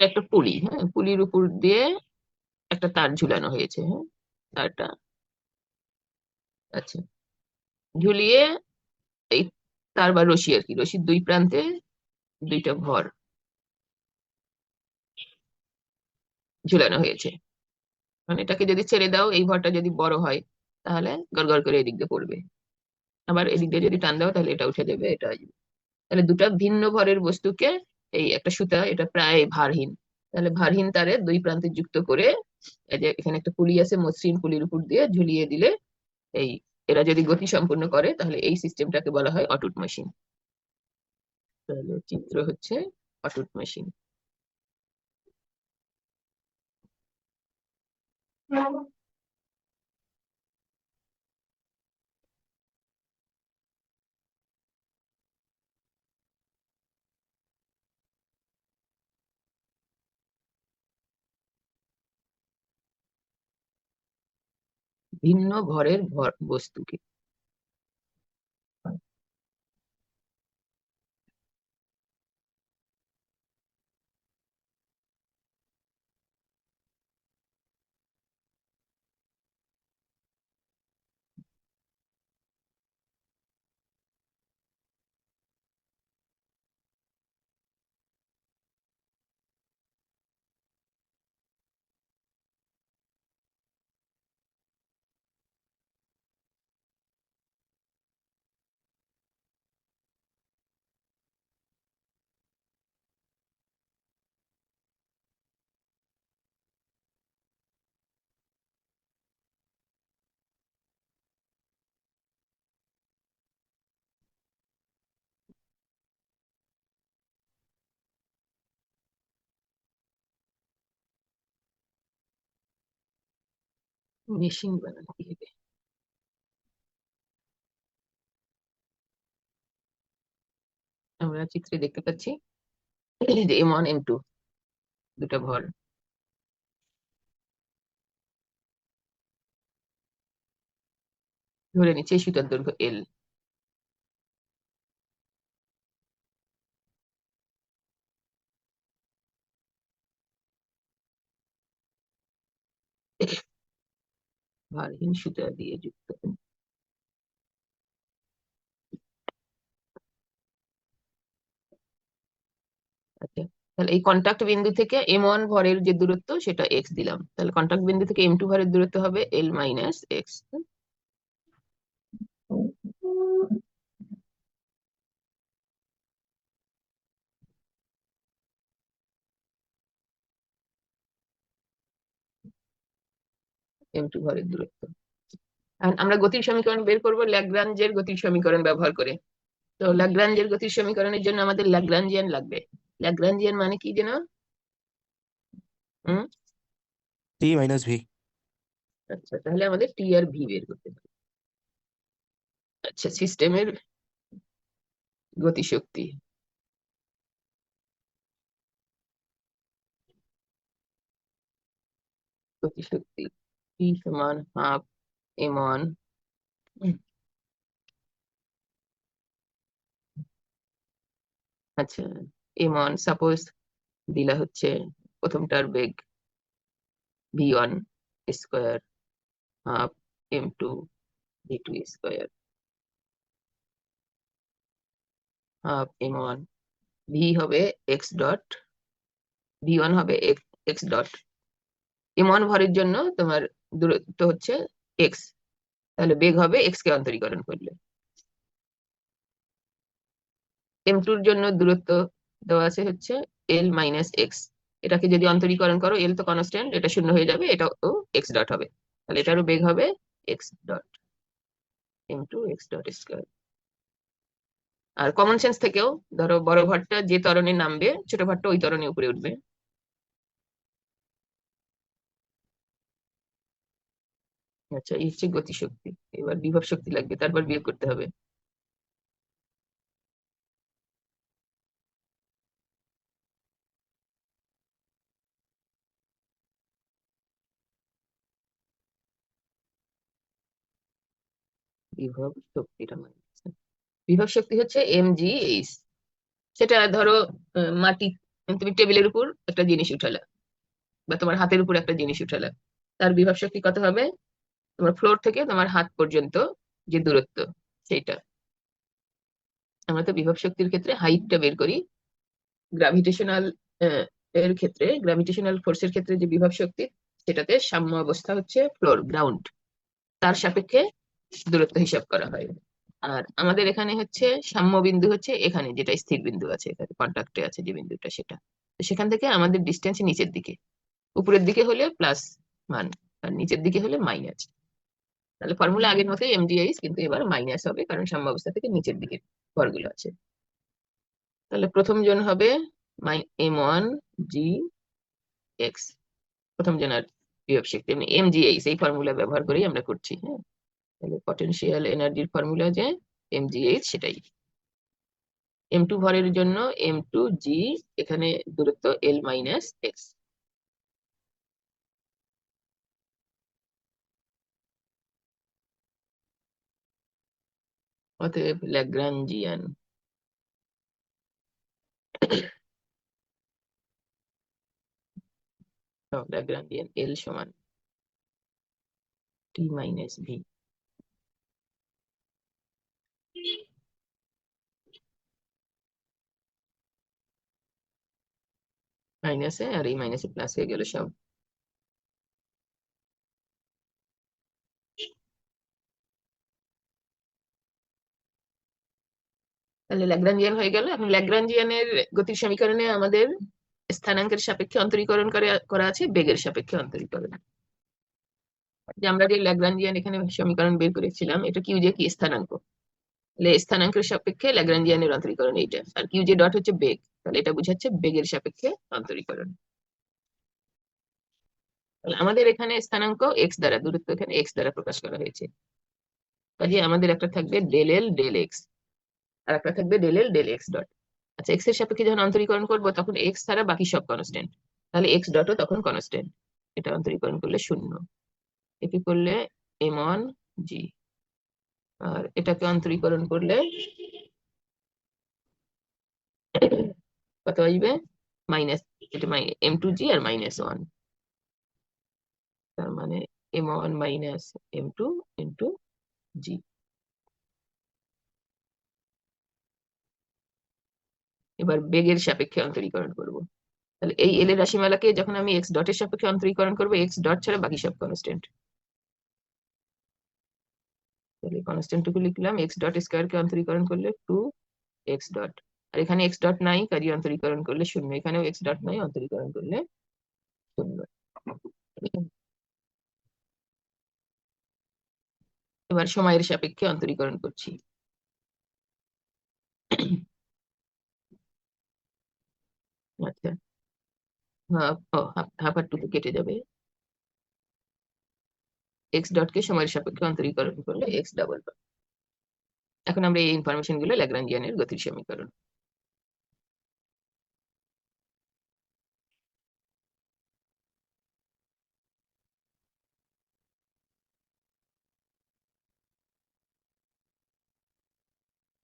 একটা পুলি হ্যাঁ পুলির উপর দিয়ে একটা তার ঝুলানো হয়েছে হ্যাঁ তারটা। আচ্ছা ঝুলিয়ে এই তার বা রশি আর কি, রশির দুই প্রান্তে দুইটা ভর ঝুলানো হয়েছে। মানে এটাকে যদি ছেড়ে দাও, এই ভরটা যদি বড় হয়, তাহলে গড়গড় করে এদিক দিয়ে পড়বে। আবার এদিক দিয়ে যদি টান দাও, তাহলে এটা উঠে যাবে, এটা আসবে তাহলে দুটা ভিন্ন ভরের বস্তুকে এই একটা সুতা, এটা প্রায় ভারহীন। তাহলে ভারহীন তারে দুই প্রান্তে যুক্ত করে এই যে এখানে একটা পুলি আছে, মসৃণ পুলির উপর দিয়ে ঝুলিয়ে দিলে এই এরা যদি গতি সম্পূর্ণ করে, তাহলে এই সিস্টেমটাকে বলা হয় অটুট মেশিন তাহলে চিত্র হচ্ছে অটুট মেশিন ভিন্ন ঘরের ভর বস্তুকে। মেশিন বানাতে হবে আমরা চিত্রে দেখতে পাচ্ছি যে এম ওয়ান এম টু দুটা ভর। ধরে নিচ্ছে সুতার দৈর্ঘ্য এল সুতা দিয়ে যুক্ত। আচ্ছা তাহলে এই কন্টাক্ট বিন্দু থেকে এম ওয়ান ভরের যে দূরত্ব, সেটা এক্স দিলাম। তাহলে কন্টাক্ট বিন্দু থেকে এম টু ভরের দূরত্ব হবে L minus X M two ভরের দূরত্ব আমরা গতির সমীকরণ বের করব ল্যাগ্রাঞ্জের গতির সমীকরণ ব্যবহার করে। তো ল্যাগ্রাঞ্জের গতির সমীকরণের জন্য আমাদের ল্যাগ্রাঞ্জিয়ান লাগবে। ল্যাগ্রাঞ্জিয়ান মানে কি যেন? হুম? টি মাইনাস ভি আচ্ছা তাহলে আমাদের টি আর ভি বের করতে হবে। আচ্ছা সিস্টেমের গতিশক্তি। গতিশক্তি। টি সমান হাফ এম আচ্ছা এম ওয়ান সাপোজ দিলা হচ্ছে প্রথমটার বেগ V one square half M two V two square half M V হবে এক্স ডট ভি ওয়ান হবে এক্স ডট এম ওয়ান ভরের জন্য তোমার দূরত্ব হচ্ছে এক্স তাহলে বেগ হবে এক্স কে অন্তরীকরণ করলে। এম টুর জন্য দূরত্ব দেওয়া আছে হচ্ছে এল মাইনাস এক্স এটাকে যদি অন্তরীকরণ করো এল তো কনস্ট্যান্ট এটা শূন্য হয়ে যাবে, এটাও এক্স ডট হবে। তাহলে এটারও বেগ হবে X dot M two X dot square আর কমন সেন্স থেকেও ধরো বড় ঘরটা যে তরণে নামবে, ছোট ঘরটা ওই ত্বরণে উপরে উঠবে। আচ্ছা এই হচ্ছে গতিশক্তি এবার বিভব শক্তি লাগবে, তারপর বিয়োগ করতে হবে। বিভব শক্তিটা মানে বিভব শক্তি হচ্ছে এম জি এইচ সেটা ধরো মাটি, তুমি টেবিলের উপর একটা জিনিস উঠালা, বা তোমার হাতের উপর একটা জিনিস উঠালা। তার বিভব শক্তি কত হবে? তোমার ফ্লোর থেকে তোমার হাত পর্যন্ত যে দূরত্ব, সেইটা। আমরা তো বিভব শক্তির ক্ষেত্রে হাইটটা বের করি। গ্রাভিটেশনাল এর ক্ষেত্রে গ্রাভিটেশনাল ফোর্সের ক্ষেত্রে যে বিভব শক্তি, সেটাতে সাম্য অবস্থা হচ্ছে ফ্লোর গ্রাউন্ড তার সাপেক্ষে দূরত্ব হিসাব করা হয়। আর আমাদের এখানে হচ্ছে সাম্য বিন্দু হচ্ছে এখানে, যেটা স্থির বিন্দু আছে, এখানে কন্ট্যাক্টে আছে যে বিন্দুটা, সেটা। তো সেখান থেকে আমাদের ডিস্টেন্স নিচের দিকে। উপরের দিকে হলে প্লাস মান আর নিচের দিকে হলে মাইনাস তাহলে ফর্মুলা আগের মতোই এমডিআইস কিন্তু এবার মাইনাস হবে, কারণ সাম্য অবস্থা থেকে নিচের দিকে ঘরগুলো আছে। তাহলে প্রথম জন হবে এম ওয়ান জি এক্স প্রথম জন আর এমনি এমজিএইচ এই ফর্মুলা ব্যবহার করেই আমরা করছি হ্যাঁ। তাহলে পটেনশিয়াল এনার্জির ফর্মুলা যে এমজিএইচ সেটাই। এম টু ভরের জন্য এম টু জি এখানে দূরত্ব এল মাইনাস এক্স অতএব ল্যাগ্রাঞ্জিয়ান ল্যাগ্রাঞ্জিয়ান এল সমান টি মাইনাস ভি মাইনাসে আর এই মাইনাসে প্লাস হয়ে গেল সব তাহলে ল্যাগ্রাঞ্জিয়ান হয়ে গেল। এখন ল্যাগ্রাঞ্জিয়ানের গতির সমীকরণে আমাদের স্থানাঙ্কের সাপেক্ষে অন্তরীকরণ করে আছে, বেগের সাপেক্ষে অন্তরীকরণ। যে আমরা যে ল্যাগ্রাঞ্জিয়ান এখানে সমীকরণ বের করেছিলাম, এটা কিউ যে কি? স্থানাঙ্ক। তাহলে স্থানাঙ্কের সাপেক্ষে ল্যাগ্রাঞ্জিয়ানের অন্তরীকরণ এইটা। আর কিউ যে ডট হচ্ছে বেগ। তাহলে এটা বুঝাচ্ছে বেগের সাপেক্ষে অন্তরীকরণ। আমাদের এখানে স্থানাঙ্ক এক্স দ্বারা, দূরত্ব এখানে এক্স দ্বারা প্রকাশ করা হয়েছে। কাজে আমাদের একটা থাকবে ডেল এল ডেল এক্স আর একটা থাকবে del L del X dot আচ্ছা এক্সের সাপেক্ষে যখন অন্তরীকরণ করব, তখন এক্স ছাড়া বাকি সব কনস্ট্যান্ট তাহলে এক্স ডটও তখন কনস্ট্যান্ট এটা অন্তরীকরণ করলে শূন্য। এটি করলে এম ওয়ান জি আর এটাকে অন্তরীকরণ করলে কত আসবে? মাইনাস এটা এম টু জি আর মাইনাস ওয়ান তার মানে M one minus M two into G এবার বেগের সাপেক্ষে অন্তরীকরণ করব। তাহলে এই এল এর রাশিমালাকে যখন আমি এক্স ডটের সাপেক্ষে অন্তরীকরণ করব এক্স ডট ছাড়া বাকি সব কনস্ট্যান্ট তাহলে কনস্ট্যান্ট টুকু লিখলাম এক্স ডট স্কোয়ার কে অন্তরীকরণ করলে টু এক্স ডট আর এখানে এক্স ডট নাই কাজে অন্তরীকরণ করলে শূন্য। এখানেও এক্স ডট নাই, অন্তরীকরণ করলে শূন্য। এবার সময়ের সাপেক্ষে অন্তরীকরণ করছি। আচ্ছা। হাফ আর টুকু কেটে যাবে। এক্স ডটকে সময়ের সাপেক্ষে অন্তরীকরণ করলে এক্স ডাবল এখন আমরা এই ইনফরমেশনগুলো ল্যাগ্রাঞ্জিয়ানের গতির সমীকরণ।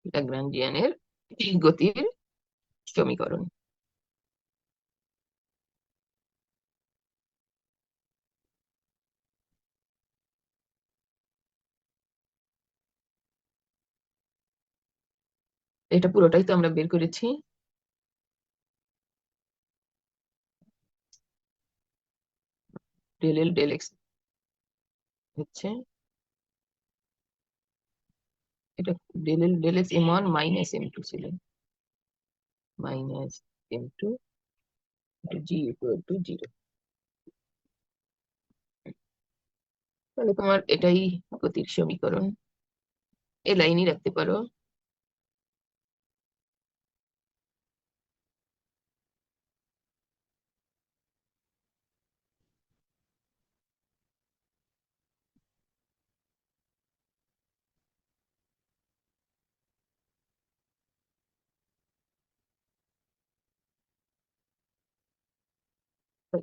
ল্যাগ্রাঞ্জিয়ানের গতির সমীকরণ। এটা পুরোটাই তো আমরা বের করেছি। ডেল এল ডেল এক্স হচ্ছে। এটা del L del X M one minus M two ছিল। Minus M two G equal to zero তাহলে তোমার এটাই গতির সমীকরণ। এ লাইনই রাখতে পারো।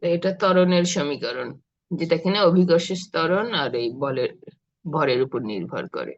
এটা ত্বরণের সমীকরণ যেটা কিনা অভিকর্ষের ত্বরণ আর এই বলের ভরের উপর নির্ভর করে।